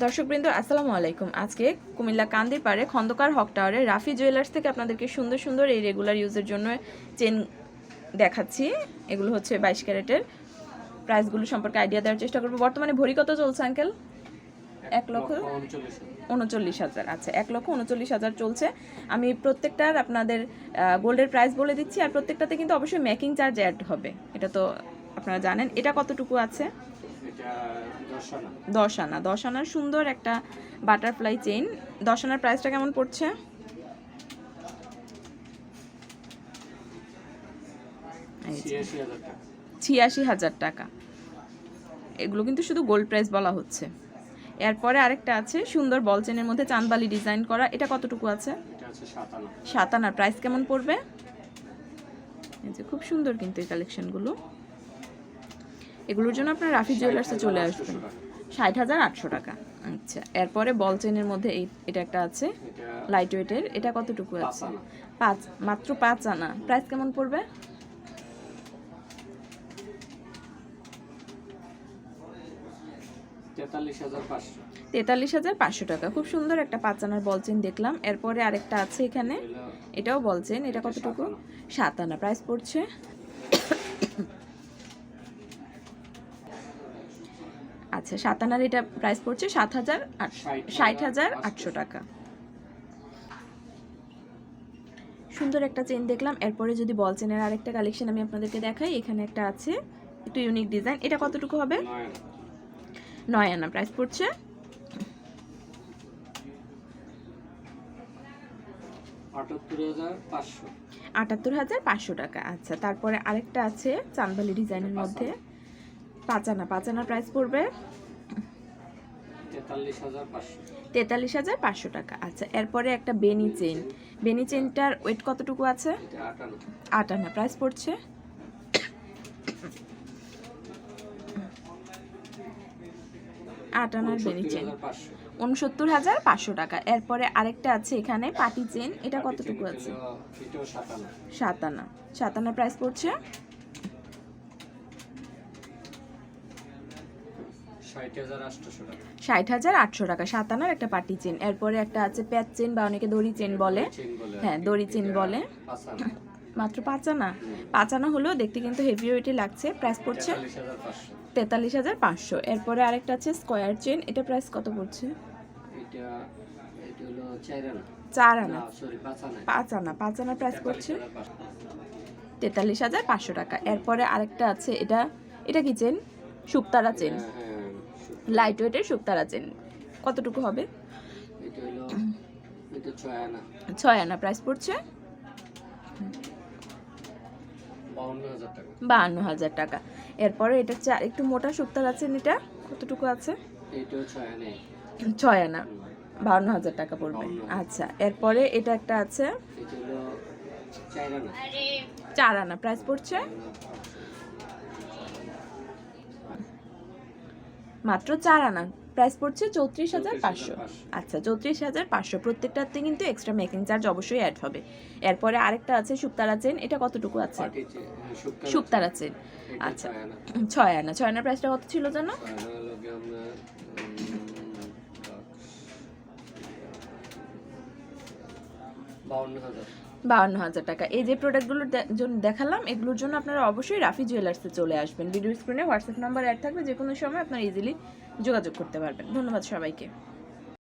দর্শকবৃন্দ, আসসালামু আলাইকুম। আজকে কুমিল্লা কান্দির পাড়ে খন্দকার হক টাওয়ারে রাফি জুয়েলার্স থেকে আপনাদেরকে সুন্দর সুন্দর এই রেগুলার ইউজের জন্য চেন দেখাচ্ছি। এগুলো হচ্ছে বাইশ ক্যারেটের। প্রাইসগুলো সম্পর্কে আইডিয়া দেওয়ার চেষ্টা করব। বর্তমানে ভরি কত চলছে, আঙ্কেল? এক লক্ষ উনচল্লিশ হাজার। আচ্ছা এক লক্ষ উনচল্লিশ হাজার চলছে। আমি প্রত্যেকটার আপনাদের গোল্ডের প্রাইস বলে দিচ্ছি। আর প্রত্যেকটাতে কিন্তু অবশ্যই মেকিং চার্জ অ্যাড হবে। এটা তো আপনারা জানেন। এটা কতটুকু আছে? দশ আনা দশ আনা দশ আনার সুন্দর একটা বাটারফ্লাই চেইন। দশ আনার প্রাইসটা কেমন পড়ছে? ছিয়াশি হাজার টাকা। এগুলো কিন্তু শুধু গোল্ড প্রাইস বলা হচ্ছে। এরপরে আরেকটা আছে সুন্দর বল চেনের মধ্যে চাঁদবালি ডিজাইন করা। এটা কতটুকু আছে? এটা আছে সাত আনার প্রাইস কেমন পড়বে? খুব সুন্দর কিন্তু এই কালেকশনগুলো। এগুলোর জন্য আপনার রাফি জুয়েলার্সে চলে আসবেন। ষাট হাজার আটশো টাকা। আচ্ছা এরপরে বল চেনের মধ্যে এই এটা একটা আছে লাইট ওয়েটের এটা কতটুকু আছে? পাঁচ মাত্র পাঁচ আনা। প্রাইস কেমন পড়বে? তেতাল্লিশ হাজার পাঁচশো। টাকা। খুব সুন্দর একটা পাঁচ আনার বল চেন দেখলাম। এরপরে আরেকটা আছে এখানে। এটাও বলছেন এটা কতটুকু? সাত আনা। প্রাইস পড়ছে? আচ্ছা সাত আনার এটা প্রাইস পড়ছে সাত হাজার ষাট হাজার আটশো টাকা। সুন্দর একটা চেন দেখলাম। এরপরে যদি বল চেনের আরেকটা কালেকশন আমি আপনাদেরকে দেখাই এখানে একটা আছে। একটু ইউনিক ডিজাইন এটা কতটুকু হবে? নয় আনা। প্রাইস পড়ছে। আটাত্তর হাজার পাঁচশো। টাকা। আচ্ছা তারপরে আরেকটা আছে চাঁদবালি ডিজাইনের মধ্যে। পাঁচানা পাঁচানা প্রাইস পড়বে তেতাল্লিশ হাজার পাঁচশো। টাকা। আচ্ছা এরপরে একটা বেনি চেন বেনি চেনটার ওয়েট কতটুকু আছে? আট আনা প্রাইস পড়ছে? আট আনার বেনি চেন উনসত্তর হাজার পাঁচশো। টাকা। এরপরে আরেকটা আছে এখানে পাটি চেন এটা কতটুকু আছে? সাত আনা সাত আনা প্রাইস পড়ছে? ষাট হাজার আটশো টাকা। সাত আনার একটা পাটি চেন। এরপরে একটা আছে প্যাচ চেন বা অনেকে দড়ি চেন বলে। হ্যাঁ দড়ি চেন বলে। মাত্র পাঁচ আনা পাঁচ আনা হলেও দেখতে কিন্তু হেভি ওয়েটে লাগছে। প্রাইস পড়ছে তেতাল্লিশ হাজার পাঁচশো। এরপরে আরেকটা আছে স্কোয়ার চেন এটা প্রাইস কত পড়ছে? চার আনা। পাঁচ আনা। পাঁচ আনা প্রাইস পড়ছে তেতাল্লিশ হাজার পাঁচশো। টাকা। এরপরে আরেকটা আছে এটা এটা কি চেন শুকতারা চেন হ্যাঁ, হ্যাঁ, লাইট ওয়েটের শুকতারা চেন কতটুকু হবে? ছয় আনা। প্রাইস পড়ছে? বাহান্ন হাজার টাকা। এরপরে এটা চা একটু মোটা শুক্তার আছে এটা। কতটুকু আছে? ছয় আনা। বাহান্ন হাজার টাকা পড়বে। আচ্ছা এরপরে এটা একটা আছে? চার আনা। প্রাইস পড়ছে? মাত্র চার আনা। প্রাইস পড়ছে চৌত্রিশ হাজার পাঁচশো। আচ্ছা চৌত্রিশ হাজার পাঁচশো। প্রত্যেকটাতে কিন্তু এক্সট্রা মেকিং চার্জ অবশ্যই অ্যাড হবে। এরপরে আরেকটা আছে শুক্তারা চেন এটা কতটুকু আছে? হ্যাঁ। শুক্তারা চেন আচ্ছা ছয় আনা? ছয় আনার প্রাইসটা কত ছিল জানো? বাউন্ন হাজার। বাউন্ন হাজার টাকা। এই যে প্রোডাক্টগুলোর জন্য দেখালাম, এগুলোর জন্য আপনারা অবশ্যই রাফি জুয়েলার্সে চলে আসবেন। ভিডিও স্ক্রিনে হোয়াটসঅ্যাপ নাম্বার অ্যাড থাকবে যে কোনো সময় আপনারা ইজিলি যোগাযোগ করতে পারবেন। ধন্যবাদ সবাইকে।